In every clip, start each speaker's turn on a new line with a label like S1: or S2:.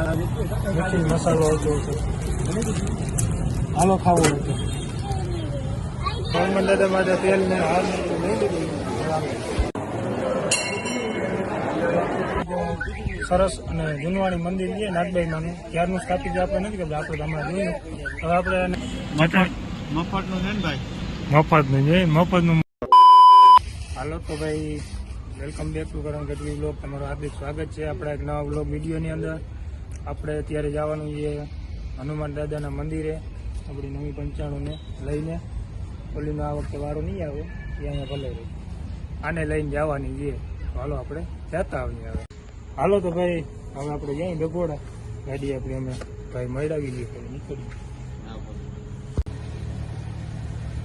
S1: મસાલો આવતો હતો હાલો ખાવો હતો હનુમાન દાદા માટે તેલ ને હાર લીધું. સરસ અને જૂનવાણી મંદિર છે નાગબાઈ માનું ત્યારનું સ્થાપિત આપણે નથી કે આપણે હમણાં જોયું હવે આપણે મફત
S2: મફતનું છે ને ભાઈ?
S1: મફતનું છે મફતનું હાલો તો ભાઈ welcome back to Karan Gadhvi blog તમારું હાર્દિક સ્વાગત છે. આપણા એક નવા બ્લોગ વિડીયોની અંદર. આપણે અત્યારે જવાનું છે હનુમાન દાદાના મંદિરે, આપણી નવી પંચાણુંને લઈને. ઓલીનો આ વખતે વારો નહીં આવે, એ અહીંયા ભલે રહી. આને લઈને જવાની છે. હાલો આપણે જતા આવીએ હવે. હાલો તો ભાઈ, હવે આપણે જઈએ ડગોડા ગાડી આપણી અમે ભાઈ મળાવી દઈએ નીકળીએ.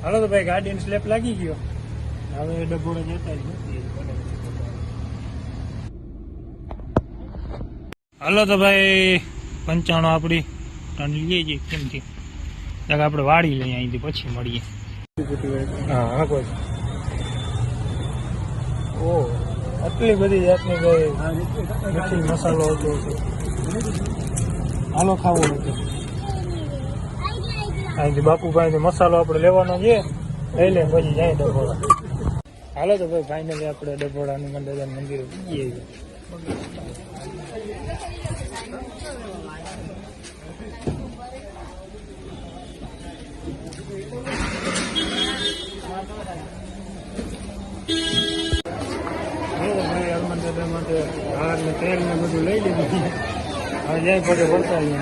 S1: હાલો તો ભાઈ, ગાડીને સ્લેપ લાગી ગયો. હવે ડગોડા જતા જ નથી હાલો તો ભાઈ, પંચાણું આપણી ટન લઈએ છીએ કેમથી? ત્યાં આપણે વાળી લઈએ, અહીંથી પછી મળીએ. હા આટલી બધી જાતની મીઠી મસાલો હતો. હાલો ખાવો હતો અહીંથી બાપુભાઈ મસાલો આપણે લેવાનો છે લઈ લે પછી જાય ડભોળા. હાલો તો ભાઈ ફાઇનલી આપણે ડભોળા હનુમાન દાદા મંદિરે પૂગીએ છીએ. માટે હાર ને તેલ ને બધું લઈ લીધું. હવે જાય પગે પડતા આવીએ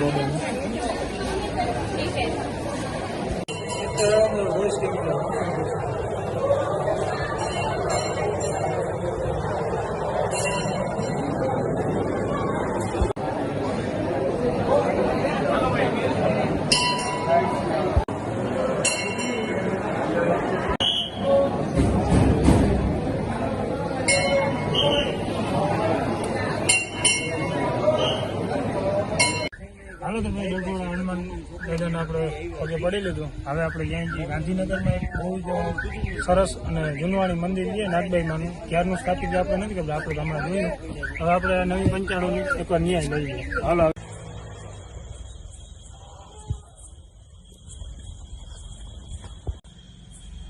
S1: હાલો તો ડગોડા હનુમાન દાદાને આપણે પગે પડી લીધું. હવે આપણે જ્યાં ગાંધીનગરમાં એક બહુ જ સરસ અને જૂનવાણી મંદિર છે નાગબાઈ માનું ત્યારનું સ્થાપિત આપણે નથી ખબર આપણે હમણાં જોયું. હવે આપણે નવી પંચાણું એકવાર ન્યાય લઈ લઈએ. હાલો.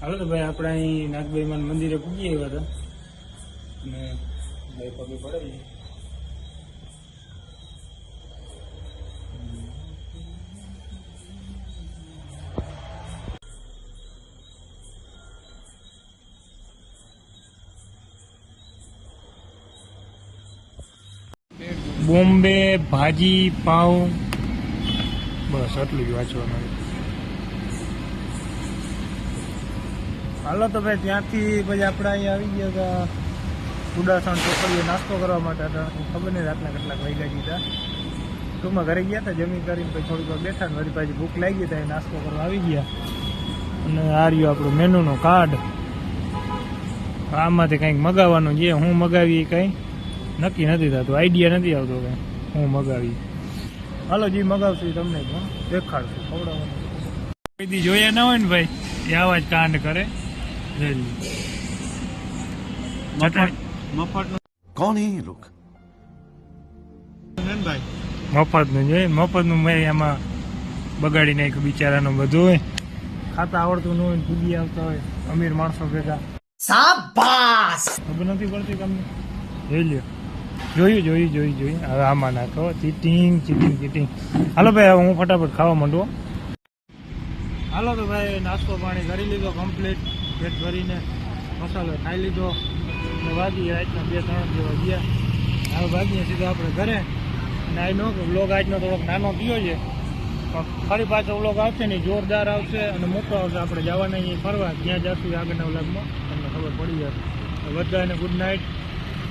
S1: હાલો તો ભાઈ, આપણે અહીં નાગબાઈ માન મંદિરે પૂગી આવ્યા હતા અને ભાઈ પગે પડાવીએ. બોમ્બે, ભાજી પાવ બસ, આટલું જ વાંચવાનું હાલો, તો ભાઈ, ત્યાંથી પછી આપણે અહીંયા આવી ગયા હતા. ઉડાસણ ચોકડીએ નાસ્તો કરવા માટે હતા. ખબર નહીં રાતના કેટલાક વાગ્યા હતા. ટૂંકમાં ઘરે ગયા હતા, જમી કરીને પછી થોડીક વાર બેઠા ને વળી પાછી ભૂખ લાગી હતા એ નાસ્તો કરવા આવી ગયા. અને આ રહ્યું આપણું મેનુનો કાર્ડ. આમાંથી કંઈક મગાવવાનું છે, હું મગાવી કંઈ? નક્કી નથી થતું. આઈડિયા નથી આવતો કે હું મગાવી હાલો જે મગાવશું તમને પણ. દેખાડશું. ખવડાવવાનું. કોઈ જોયા ના હોય ને ભાઈ એ આવા જ કાંડ કરે.
S2: મફત
S1: કોણ મેં એમાં બગાડી નાખ્યું બિચારાનું બધું હોય. ખાતા આવડતું ન હોય ભૂગી આવતા હોય. અમીર માણસો ભેગા. નથી પડતી તમને? જોયું જોયું જોયું જોયું. હવે આમાં નાખો. Cheating cheating cheating. હાલો ભાઈ હું ફટાફટ ખાવા માંડવો હાલો તો ભાઈ, નાસ્તો પાણી કરી લીધો કમ્પ્લીટ પેટ ભરીને મસાલો ખાઈ લીધો. અને વાગી રાતના બે, ત્રણ જેવા ગયા. હવે વાગીએ સીધો આપણે ઘરે. અને આજનો વ્લોગ આજનો થોડોક નાનો થયો છે. પણ ફરી પાછો વ્લોગ આવશે ને જોરદાર આવશે અને મોટો આવશે. આપણે જવાના અહીં ફરવા. ત્યાં જશું આગળના વ્લોગમાં તમને ખબર પડી જશે. બધાને ગુડ નાઇટ